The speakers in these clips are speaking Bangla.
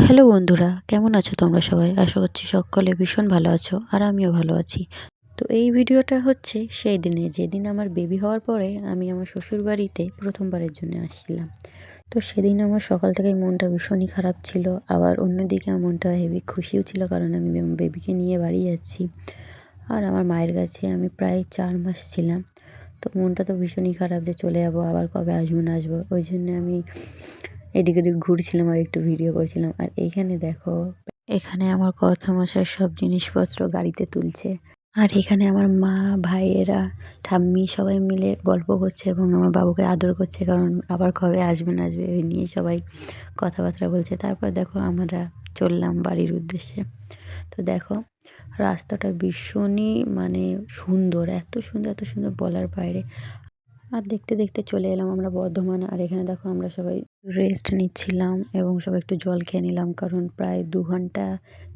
হ্যালো বন্ধুরা, কেমন আছো তোমরা সবাই? আশা করছি সকলে ভীষণ ভালো আছো আর আমিও ভালো আছি। তো এই ভিডিওটা হচ্ছে সেই দিনে, যেদিন আমার বেবি হওয়ার পরে আমি আমার শ্বশুর বাড়িতে প্রথমবারের জন্য আসছিলাম। তো সেদিন আমার সকাল থেকে মনটা ভীষণই খারাপ ছিল, আবার অন্যদিকে আমার মনটা হেভি খুশিও ছিল কারণ আমি বেবিকে নিয়ে বাড়ি যাচ্ছি। আর আমার মায়ের কাছে আমি প্রায় চার মাস ছিলাম। তো মনটা তো ভীষণই খারাপ যে চলে যাব, আবার কবে আসব না আসব, ওই জন্য আমি এদিক ওদিক ঘুরছিলাম আর একটু ভিডিও করছিলাম। আর এইখানে দেখো, এখানে আমার কথা মশাই সব জিনিসপত্র গাড়িতে তুলছে। আর এখানে আমার মা, ভাইয়েরা, ঠাম্মি সবাই মিলে গল্প করছে এবং আমার বাবুকে আদর করছে, কারণ আবার কবে আসবে না আসবে ওই নিয়ে সবাই কথাবার্তা বলছে। তারপর দেখো আমরা চললাম বাড়ির উদ্দেশ্যে। তো দেখো, রাস্তাটা ভীষণই মানে সুন্দর, এত সুন্দর এত সুন্দর বলার বাইরে। আর দেখতে দেখতে চলে এলাম আমরা বর্ধমান। আর এখানে দেখো আমরা সবাই রেস্ট নিচ্ছিলাম এবং সবাই একটু জল খেয়ে নিলাম কারণ প্রায় দু ঘণ্টা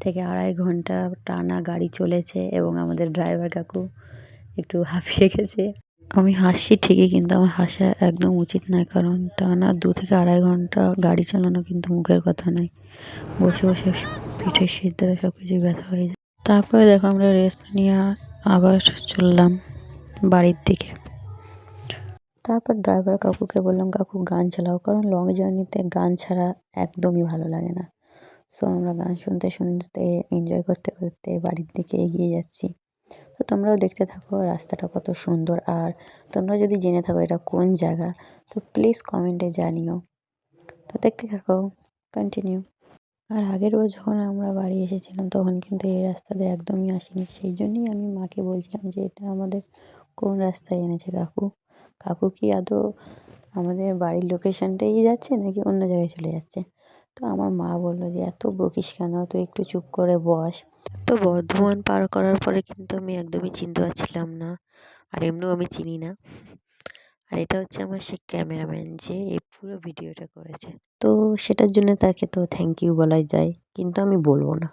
থেকে আড়াই ঘণ্টা টানা গাড়ি চলেছে এবং আমাদের ড্রাইভার কাকু একটু হাঁপিয়ে গেছে। আমি হাসছি ঠিকই কিন্তু আমার হাসা একদম উচিত নয় কারণ টানা দু থেকে আড়াই ঘণ্টা গাড়ি চালানো কিন্তু মুখের কথা নয়। বসে বসে পিঠের সিদ্ধরা সব কিছু ব্যথা হয়ে যায়। তারপরে দেখো আমরা রেস্ট নিয়ে আবার চললাম বাড়ির দিকে। তারপর ড্রাইভার কাকুকে বললাম, কাকু, গান চালাও, কারণ লং জার্নিতে গান ছাড়া একদমই ভালো লাগে না। সো আমরা গান শুনতে শুনতে এনজয় করতে করতে বাড়ির দিকে এগিয়ে যাচ্ছি। তো তোমরাও দেখতে থাকো, রাস্তাটা কত সুন্দর। আর তোমরা যদি জেনে থাকো এটা কোন জায়গা, তো প্লিজ কমেন্টে জানিও। তো দেখতে থাকো কন্টিনিউ আর আগের বার যখন আমরা বাড়ি এসেছিলাম, তখন কিন্তু এই রাস্তাতে একদমই আসিনি। সেই জন্যই আমি মাকে বলছিলাম যে, এটা আমাদের কোন রাস্তায় এনেছে কাকু? কাকু কি আদৌ আমাদের বাড়ির লোকেশনটাই যাচ্ছে নাকি অন্য জায়গায় চলে যাচ্ছে? তো আমার মা বলল যে এত বকিস কেন? তুই একটু চুপ করে বস। তো বর্ধমান পার করার পরে কিন্তু আমি একদমই চিনতে পারছিলাম না। আর এমনিও আমি চিনি না। আর এটা হচ্ছে আমার সেই ক্যামেরাম্যান যে এই পুরো ভিডিওটা করেছে। তো সেটার জন্য তাকে তো থ্যাংক ইউ বলাই যায় কিন্তু আমি বলব না।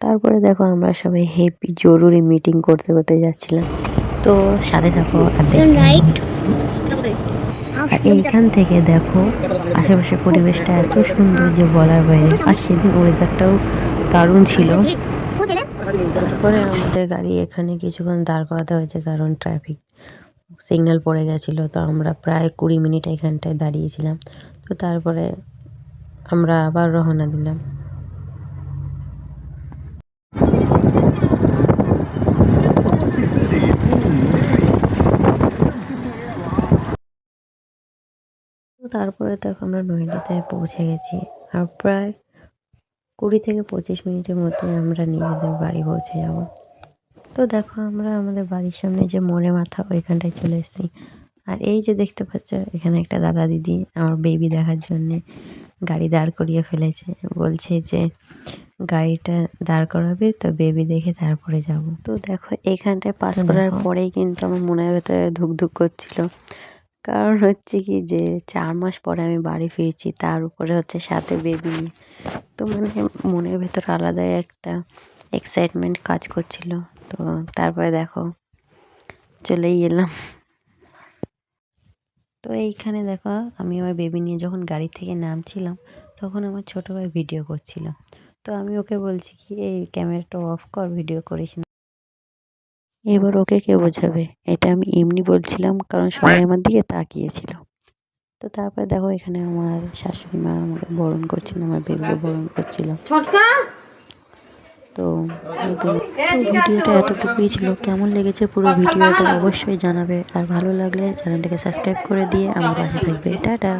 তারপরে দেখো আমরা সবাই হেপি জরুরি মিটিং করতে করতে যাচ্ছিলাম। তো সাথে থাকো আর আর এইখান থেকে দেখো আশেপাশের পরিবেশটা এত সুন্দর যে বলার বাইরে। আর সেদিন ওয়েদারটাও দারুণ ছিল। তারপরে আমাদের গাড়ি এখানে কিছুক্ষণ দাঁড় করাতে হয়েছে কারণ ট্রাফিক সিগন্যাল পড়ে গেছিল তো আমরা প্রায় কুড়ি মিনিট এখানটায় দাঁড়িয়েছিলাম। তো তারপরে আমরা আবার রওনা দিলাম। তো তারপরে দেখো আমরা নৈনিতে পৌঁছে গেছি। আর প্রায় কুড়ি থেকে পঁচিশ মিনিটের মধ্যে আমরা নিজেদের বাড়ি পৌঁছে যাব। তো দেখো আমরা আমাদের বাড়ির সামনে যে মোড়ে মাথা ওইখানটায় চলে এসেছি। আর এই যে দেখতে পাচ্ছ এখানে একটা দাদা দিদি আমার বেবি দেখার জন্যে গাড়ি দাঁড় করিয়ে ফেলেছে। বলছে যে গাড়িটা দাঁড় করাবে তো বেবি দেখে তারপরে যাব। তো দেখো এখানটায় পাস করার পরেই কিন্তু আমার মনের ভেতরে ধুক ধুক করছিল। কারণ হচ্ছে কি যে চার মাস পরে আমি বাড়ি ফিরছি, তার উপরে হচ্ছে সাথে বেবি তো মানে মনের ভেতর আলাদাই একটা এক্সাইটমেন্ট কাজ করছিল। তো তারপরে দেখো, চলেই এলাম। তো এইখানে দেখো, আমি আমার বেবি নিয়ে যখন গাড়ি থেকে নামছিলাম, তখন আমার ছোটো ভাই ভিডিও করছিল। তো আমি ওকে বলছি কি, এই ক্যামেরাটা অফ কর ভিডিও করিস না। এবার ওকে কে বোঝাবে? এটা আমি এমনি বলছিলাম কারণ সবাই আমার দিকে তাকিয়েছিল। তো তারপরে দেখো এখানে আমার শাশুড়ি মা আমাকে বরণ করছিল আমার বেবিকে বরণ করছিল। তো ভিডিওটা এতটুকুই ছিল কেমন লেগেছে পুরো ভিডিওটা অবশ্যই জানাবে আর ভালো লাগলে চ্যানেলটাকে সাবস্ক্রাইব করে দিয়ে আমার পাশে থাকবে। টাটা!